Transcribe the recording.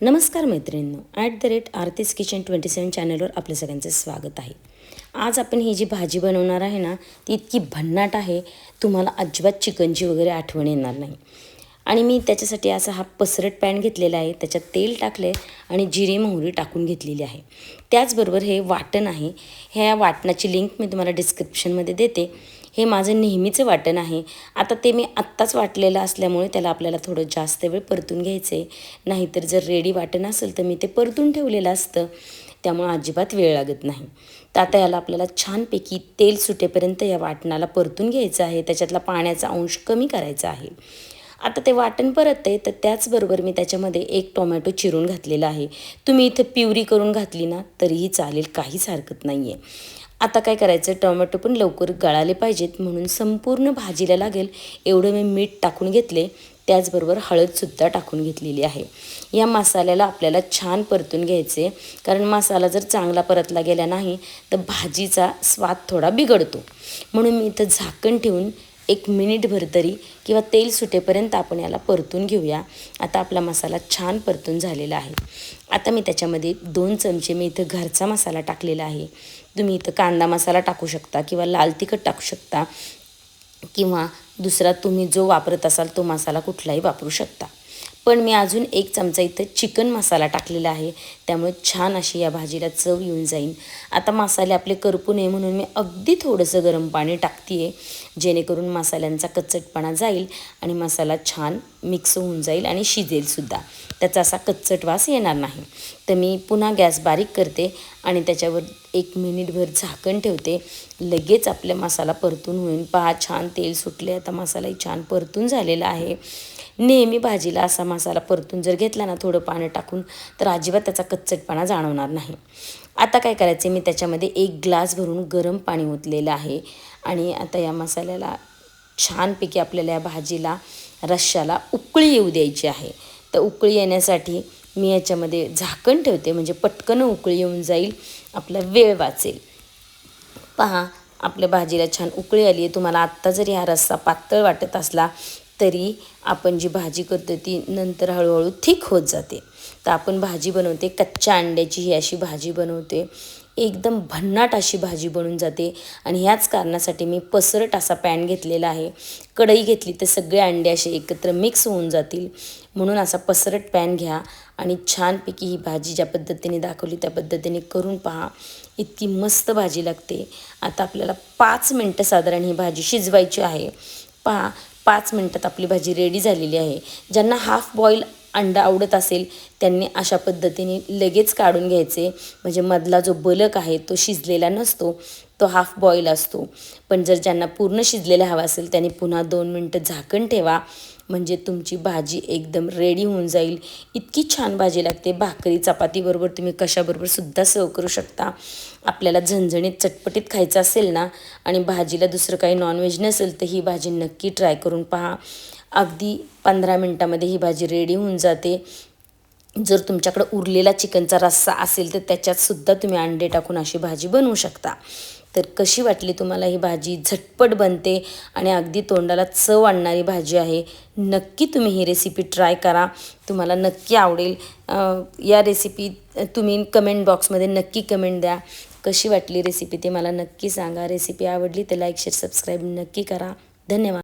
नमस्कार मैत्रिणींनो at the rate Aarti's kitchen twenty seven चॅनलवर आपलं सगळ्यांचं स्वागत आहे. आज आपण ही जी भाजी बनवणार आहे ना ती इतकी भन्नाट आहे तुम्हाला अजिबात चिकनची वगैरे आठवण येणार नाही. आणि मी त्याच्यासाठी असा हा पसरट पॅन घेतलेला आहे त्याच्यात तेल टाकले आणि जिरे मोहरी टाकून घेतलेली आहे. त्याचबरोबर हे वाटण आहे ह्या वाटणाची लिंक मी तुम्हाला डिस्क्रिप्शनमध्ये देते. हे माझं नेहमीचं वाटण आहे. आता ते मी आत्ताच वाटलेलं असल्यामुळे त्याला आपल्याला थोडं जास्त वेळ परतून घ्यायचं आहे नाहीतर जर रेडी वाटण असेल तर मी ते परतून ठेवलेलं असतं. त्यामुळं अजिबात वेळ लागत नाही. तर आता याला आपल्याला छानपैकी तेल सुटेपर्यंत या वाटणाला परतून घ्यायचं आहे. त्याच्यातला पाण्याचा अंश कमी करायचा आहे. आता ते वाटण परत आहे तर त्याचबरोबर मी त्याच्यामध्ये एक टोमॅटो चिरून घातलेला आहे. तुम्ही इथं प्युरी करून घातली ना तरीही चालेल काहीच हरकत नाही आहे आता काय करायचं? टोमॅटो पण लवकर गळाले पाहिजेत म्हणून संपूर्ण भाजीला लागेल एवढं मी मीठ टाकून घेतले. त्याचबरोबर हळदसुद्धा टाकून घेतलेली आहे. या मसाल्याला आपल्याला छान परतून घ्यायचे. कारण मसाला जर चांगला परतला गेला नाही तर भाजीचा स्वाद थोडा बिघडतो. म्हणून मी इथं झाकण ठेवून एक मिनिटभर तरी किंवा तेल सुटेपर्यंत आपण याला परतून घेऊया. आता आपला मसाला छान परतून झालेला आहे. आता मी त्याच्यामध्ये दोन चमचे मी इथं घरचा मसाला टाकलेला आहे. तुम्ही इथं कांदा मसाला टाकू शकता किंवा लाल तिखट टाकू शकता किंवा दुसरा तुम्ही जो वापरत असाल तो मसाला कुठलाही वापरू शकता. पण मी अजून एक चमचा इथं चिकन मसाला टाकलेला आहे. त्यामुळे छान अशी या भाजीला चव येऊन जाईल आता मसाले आपले करपू नये म्हणून मी अगदी थोडंसं गरम पाणी टाकते आहे जेणेकरून मसाल्यांचा कच्चटपणा जाईल आणि मसाला छान मिक्स होऊन जाईल आणि शिजेलसुद्धा त्याचा असा कच्चट वास येणार नाही. तर मी पुन्हा गॅस बारीक करते आणि त्याच्यावर एक मिनिटभर झाकण ठेवते. लगेच आपला मसाला परतून होईल. पहा छान तेल सुटले आता मसालाही छान परतून झालेला आहे. नेहमी भाजीला असा मसाला परतून जर घेतला ना थोडं पाणी टाकून तर अजिबात त्याचा कच्चटपणा जाणवणार नाही. आता काय करायचं मी त्याच्यामध्ये एक ग्लास भरून गरम पाणी ओतलेलं आहे आणि आता या मसाल्याला छानपैकी आपल्याला या भाजीला रश्श्याला उकळी येऊ द्यायची आहे. तर उकळी येण्यासाठी मी याच्यामध्ये झाकण ठेवते म्हणजे पटकन उकळी येऊन जाईल आपला वेळ वाचेल. पहा आपल्या भाजीला छान उकळी आली आहे तुम्हाला आत्ता जरी हा रस्सा पातळ वाटत असला तरी आपण जी भाजी करतो ती नंतर हळूहळू थिक होत जाते. तर आपण भाजी बनवते कच्च्या अंड्याची ही अशी भाजी बनवते. एकदम भन्नाट अशी भाजी बनून जाते आणि ह्याच कारणासाठी मी पसरट असा पॅन घेतलेला आहे. कढई घेतली तर सगळे अंडे असे एकत्र मिक्स होऊन जातील. म्हणून असा पसरट पॅन घ्या आणि छानपैकी ही भाजी ज्या पद्धतीने दाखवली त्या पद्धतीने करून पहा. इतकी मस्त भाजी लागते. आता आपल्याला पाच मिनटं साधारण ही भाजी शिजवायची आहे. पहा पाच मिनटात आपली भाजी रेडी झालेली आहे. ज्यांना हाफ बॉईल अंडा आवडत असेल त्यांनी अशा पद्धतीने लगेच काढून घ्यायचे. म्हणजे मधला जो बलक आहे तो शिजलेला नसतो. तो हाफ बॉईल असतो. पण जर ज्यांना पूर्ण शिजलेला हवा असेल त्यांनी पुन्हा दोन मिनटं झाकण ठेवा. म्हणजे तुमची भाजी एकदम रेडी होऊन जाईल. इतकी छान भाजी लागते. भाकरी चपातीबरोबर तुम्ही कशाबरोबर सुद्धा सर्व करू शकता. आपल्याला झणझणीत चटपटीत खायचं असेल ना आणि भाजीला दुसरं काही नॉनव्हेज नसेल तर ही भाजी नक्की ट्राय करून पहा. अगदी पंधरा मिनटामध्ये ही भाजी रेडी होऊन जाते. जर तुमच्याकडं उरलेला चिकनचा रस्सा असेल तर त्याच्यातसुद्धा तुम्ही अंडे टाकून अशी भाजी बनवू शकता. तर कशी वाटली तुम्हाला ही भाजी? झटपट बनते आणि अगदी तोंडाला चव आणणारी भाजी आहे. नक्की तुम्ही ही रेसिपी ट्राय करा. तुम्हाला नक्की आवडेल. या रेसिपी तुम्ही कमेंट बॉक्समध्ये नक्की कमेंट द्या. कशी वाटली रेसिपी ते मला नक्की सांगा. रेसिपी आवडली तर लाईक शेअर सबस्क्राईब नक्की करा. धन्यवाद.